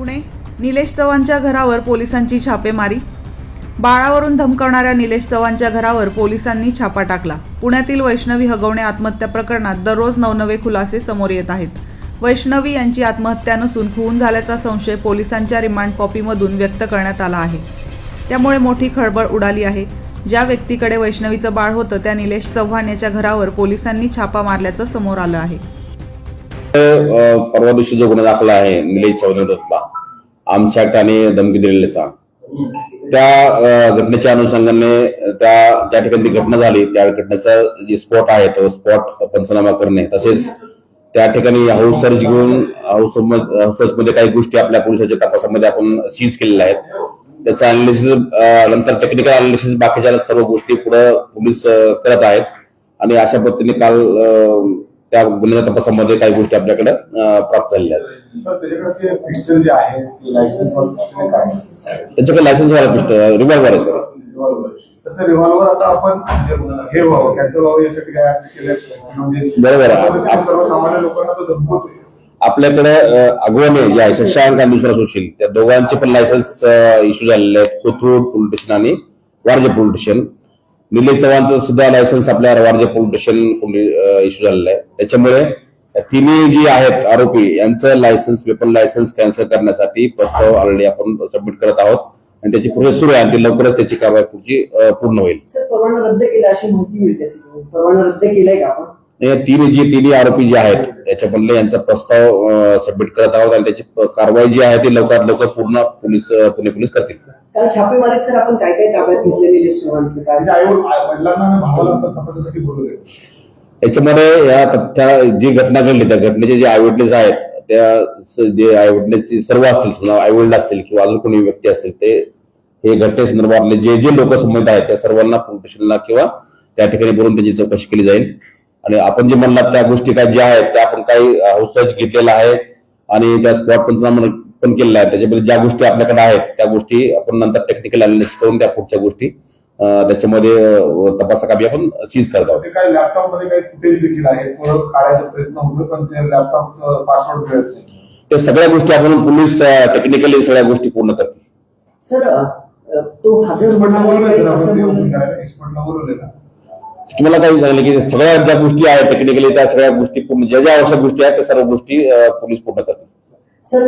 पुणे निलेश चव्हाणच्या घरावर पोलिसांची छापेमारी. बाळावरून धमकवणाऱ्या निलेश चव्हाणच्या घरावर पोलिसांनी छापा टाकला. पुण्यातील वैष्णवी हगवणे आत्महत्या प्रकरणात दररोज नवनवे खुलासे समोर येत आहेत. वैष्णवी यांची आत्महत्या नसून खून झाल्याचा संशय पोलिसांच्या रिमांड कॉपीमधून व्यक्त करण्यात आला आहे. त्यामुळे मोठी खळबळ उडाली आहे. ज्या व्यक्तीकडे वैष्णवीचं बाळ होतं त्या निलेश चव्हाण याच्या घरावर पोलिसांनी छापा मारल्याचं समोर आलं आहे. परवा दिवशी जो गुन्हा दाखला आहे निलेश चव्हाण आमच्या आणि धमकी दिलेल्याचा त्या घटनेच्या अनुषंगाने त्या ज्या ठिकाणी ती घटना झाली त्या घटनेचा जे स्पॉट आहे तो स्पॉट पंचनामा करणे तसेच त्या ठिकाणी हाऊस सर्च घेऊन हाऊस सर्च मध्ये काही गोष्टी आपल्या पोलिसांच्या तपासामध्ये आपण सीज केलेल्या आहेत. त्याचं अनालिसिस नंतर टेक्निकल अनालिसिस बाकीच्या सर्व गोष्टी पुढे पोलीस करत आहेत. आणि अशा पद्धतीने काल त्या गुन्ह्याच्या तपासामध्ये काही गोष्टी आपल्याकडे प्राप्त झालेल्या आहेत. त्याच्याकडे लायसन्स व्हायला पिस्टल रिव्हॉल्वर आहे? सर रिव्हॉल्वर तर ते रिव्हॉल्वर आता आपण जे हे व्हावं कॅन्सल व्हावं यासाठी काय ऍक्ट केले बरोबर आहे. त्यामध्ये सर्वसामान्य लोकांना तो धमकवतोय. आपल्याकडे अ, अगवाने जे आहे शशांक आणि दुसरा सुशील त्या दोघांचे पण लायसन्स इश्यू झालेले आहेत. कोथरूड पोलीस स्टेशन आणि वारजे पोलीस स्टेशन निलेश चव्हाणचं सुद्धा लायसन्स आपल्या वारजे पोलीस स्टेशन इश्यू झालेलं आहे. त्याच्यामुळे तिन्ही जी आहेत आरोपी यांचं लायसन्स वेपन लायसन्स कॅन्सल करण्यासाठी प्रस्ताव ऑलरेडी आपण सबमिट करत आहोत. आणि त्याची प्रोसेस सुरू आहे. आणि लवकरच त्याची कारवाई पुढची पूर्ण होईल. सर परवाना रद्द केला अशी माहिती मिळते. परवाना रद्द केलाय का आपण? तीन जी तिन्ही आरोपी जे आहेत याच्यामधले यांचा प्रस्ताव सबमिट करत आहोत. आणि त्याची कारवाई जी आहे ती लवकरात लवकर पूर्ण पोलीस पुणे पोलीस करतील. काल छापेमारीत सर आपण काय काय ताब्यात घेतले निलेश चव्हाणचं काय म्हणजे आई वडिलांना आणि भावाला तपासासाठी बोलवले याच्यामध्ये या तथ्या जी घटना घडली त्या घटनेचे जे आयविटनेस आहेत त्या जे आयविटनेस सर्व असतील समजा आईवडील असतील किंवा अजून कोणी व्यक्ती असतील ते हे घटनेसंदर्भातले जे जे लोक संबंधित आहेत त्या सर्वांना पोलीस स्टेशनला किंवा त्या ठिकाणी बोलून त्याची चौकशी केली जाईल. आणि आपण जे म्हणलात त्या गोष्टी काय ज्या आहेत त्या आपण काही हाऊस सर्च घेतलेल्या आहे. आणि त्या स्पॉट पंचनामा पण केलेला आहे. त्याच्यामध्ये ज्या गोष्टी आपल्याकडे आहेत त्या गोष्टी आपण नंतर टेक्निकल अनालिसिस करून त्या पुढच्या गोष्टी अं, त्याच्यामध्ये अं, तपासाकामी आपण सीज करत आहोत. ते काय लॅपटॉपमध्ये काही फुटेज देखील आहे. काढायचा प्रयत्न होतो पण ते लॅपटॉपचं पासवर्ड मिळत नाही. ते सगळ्या गोष्टी आपण पोलीस टेक्निकली सगळ्या गोष्टी पूर्ण करतील. सर तो हजर. एक्सपर्टला तुम्हाला काही सांगितलं की सगळ्या ज्या गोष्टी आहेत टेक्निकली त्या सगळ्या गोष्टी पूर्ण ज्या ज्या आवश्यक गोष्टी आहेत त्या सर्व गोष्टी पोलीस पूर्ण करतील. सर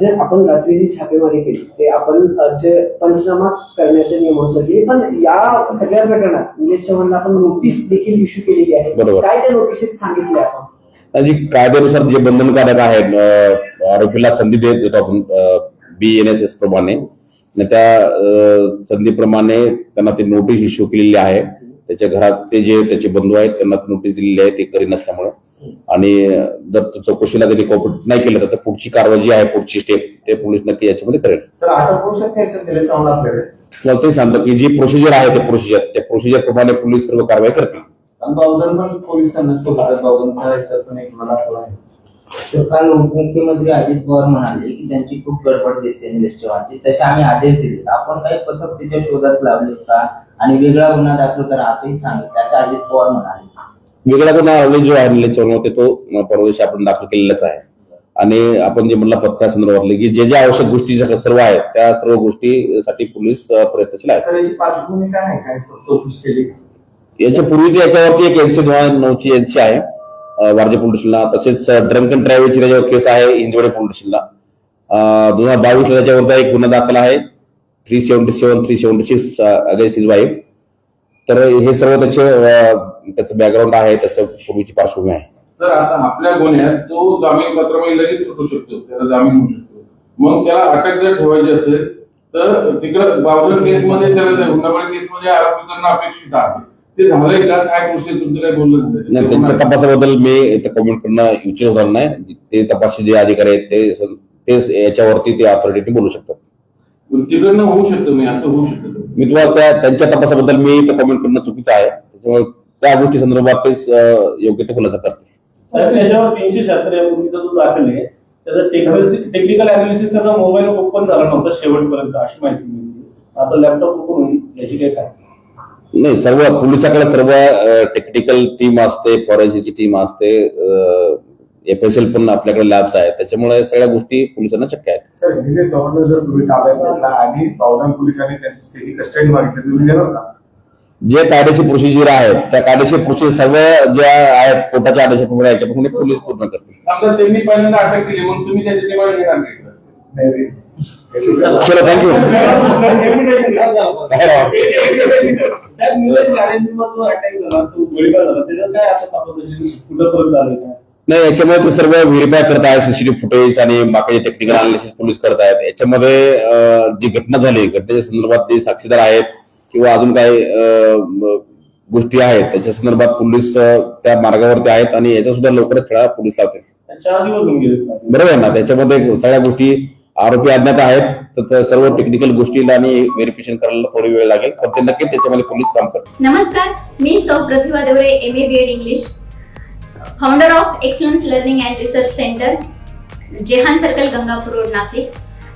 जर आपण रात्री जी छापेमारी केली ते आपण जे पंचनामा करण्याचे नियमानुसार केली पण या सगळ्या प्रकरणात निलेश चव्हाणला आपण नोटीस देखील इश्यू केलेली आहे. बरोबर. काय त्या नोटिसीत सांगितले आपण? आणि कायद्यानुसार जे बंधनकारक आहेत अं, आरोपीला संधी देत देतो आपण बी एन एस एस प्रमाणे. आणि त्या अं, संधीप्रमाणे त्यांना ते नोटीस इश्यू केलेली आहे. त्याच्या घरात ते जे त्याचे बंधू आहेत त्यांना नोटीस दिलेली आहे ते करी नसल्यामुळे. आणि जर तो चौकशीला त्यांनी कॉपरेट नाही केलं तर पुढची कारवाई जी आहे पुढची स्टेप ते पोलीस नक्की याच्यामध्ये करेल. तुम्हाला ते सांगतो की जी प्रोसिजर आहे ते प्रोसिजर त्या प्रोसिजर प्रमाणे पोलीस सर्व कारवाई करतील. आणि बावधन पण पोलीस त्यांना शोधतात बावधन त्याच्यात पण एक मला दाखवला आहे. तर काल उपमुख्यमंत्री अजित पवार म्हणाले की त्यांची खूप गडबड दिसते निलेश चव्हाणची तसे आम्ही आदेश दिले. आपण काही पथक त्याच्या शोधात लावले का? आणि वेगळा गुन्हा दाखल करा असंही सांगितलं. असं अजित पवार म्हणाले. वेगळा गुन्हा ऑलरेडी जो आहे चव्हाण होते तो परवा दिवशी आपण दाखल केलेलाच आहे. आणि आपण जे म्हणलं पत्ता संदर्भातले की जे ज्या आवश्यक गोष्टी ज्या सर्व आहेत त्या सर्व गोष्टीसाठी पोलीस प्रयत्नशील आहेत. सर याची पार्श्वभूमी काय आहे काय चौकशी केली. याच्या पूर्वीची याच्यावरती एक एनसी दोन हजार नऊची एनसी आहे वारजे पोलीस स्टेशनला. तसेच ड्रंक अँड ड्रायव्हरची त्याच्यावर केस आहे इंजवडे पोलीस स्टेशनला. दोन हजार बावीसला त्याच्यावरती एक गुन्हा दाखल आहे. Three seventy seven three seventy six against his wife तर हे सर्व त्याचे त्याचं बॅकग्राऊंड आहे त्याचं पूर्वीची पार्श्वभूमी आहे. सर आता आपल्या गुन्ह्यात तो जामीन पत्रामध्ये लगेच सुटू शकतो त्याला जामीन होऊ शकतो. मग त्याला अटक जर ठेवायची असेल तर तिकडं बावधन केसमध्ये त्याला हुंडाबळी केसमध्ये आरोपी करणं अपेक्षित आहे. ते झालंय का? काय प्रोसेस तुमचं? काय बोललं नाही त्यांच्या तपासाबद्दल मी कमेंट करणं इच्छित होणार नाही. ते तपासी जे अधिकारी आहेत ते तेच याच्यावरती ते ऑथॉरिटी बोलू शकतात. तिकडनं होऊ शकतं नाही असं होऊ शकतं. मी तुम्हाला त्या त्यांच्या तपासाबद्दल मी कमेंट करणं चुकीचं आहे. त्याच्यामुळे त्या गोष्टी संदर्भात तेच अं, योग्य ते खुलासा करतील. साहेब त्याच्यावर तीनशे मुलीचा जो दाखल आहे त्याचा टेक्निकल टेक्निकल अनालिसिस त्याचा मोबाईल ओपन झाला नव्हता शेवटपर्यंत अशी माहिती मिळते आता लॅपटॉप ओपन होईल याची काय काय नाही सर्व पोलिसाकडे सर्व टेक्निकल टीम असते फॉरेन्सिकची टीम असते अं, एफ एस एल पण आपल्याकडे लॅब्स आहेत. त्याच्यामुळे सगळ्या गोष्टी पोलिसांना शक्य आहेत. सर निलेश चव्हाण जर तुम्ही ताब्यात घेतला आणि पोलिसांनी त्यांची त्याची कस्टडी मागितली तुम्ही देणार का? जे कायदेशीर प्रोसिजर आहेत त्या कायदेशीर प्रोसिजर सर्व ज्या आहेत कोर्टाच्या आदेशाप्रमाणे याच्याप्रमाणे पोलीस पूर्ण करतील. समजा त्यांनी पहिल्यांदा अटक केली म्हणून तुम्ही त्याची डिमांड घेणार नाही. का? नाही. रे. चलो थँक्यू साहेब निलेश गारेंवर जो अटॅक झाला तो गोळीबार झाला. त्याच्यात काय आता तपासाची कुठं परत झालं का नाही याच्यामध्ये ते सर्व व्हेरीफाय करत आहेत सीसीटीव्ही फुटेज आणि बाकीचे टेक्निकल अनालिसिस पोलीस करत आहेत याच्यामध्ये जी घटना झाली घटनेच्या संदर्भात जे साक्षीदार आहेत किंवा अजून काही गोष्टी आहेत. त्याच्या संदर्भात पोलीस त्या मार्गावरती आहेत आणि याच्या सुद्धा लवकरच खेळा पोलीस लावतील बरोबर आहे ना. त्याच्यामध्ये सगळ्या गोष्टी आरोपी अज्ञात आहेत. तर सर्व टेक्निकल गोष्टीला आणि व्हेरिफिकेशन करायला थोडी वेळ लागेल. पण ते नक्कीच त्याच्यामध्ये पोलीस काम करतील. नमस्कार. मी Sau Pratibha Deore M A B Ed English founder of excellence learning and research centre Jehan circle Gangapur road Nashik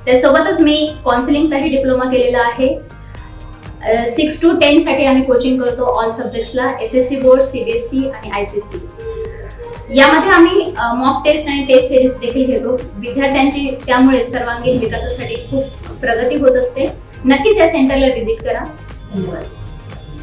त्यासोबतच मी काउन्सिलिंगचाही डिप्लोमा केलेला आहे. सिक्स टू टेनसाठी आम्ही कोचिंग करतो all सब्जेक्ट्सला S S C board C B S C आणि I C C यामध्ये आम्ही mock test आणि टेस्ट सिरीज देखील घेतो. विद्यार्थ्यांची त्यामुळे सर्वांगीण विकासासाठी खूप प्रगती होत असते. नक्कीच या सेंटरला व्हिजिट करा. धन्यवाद.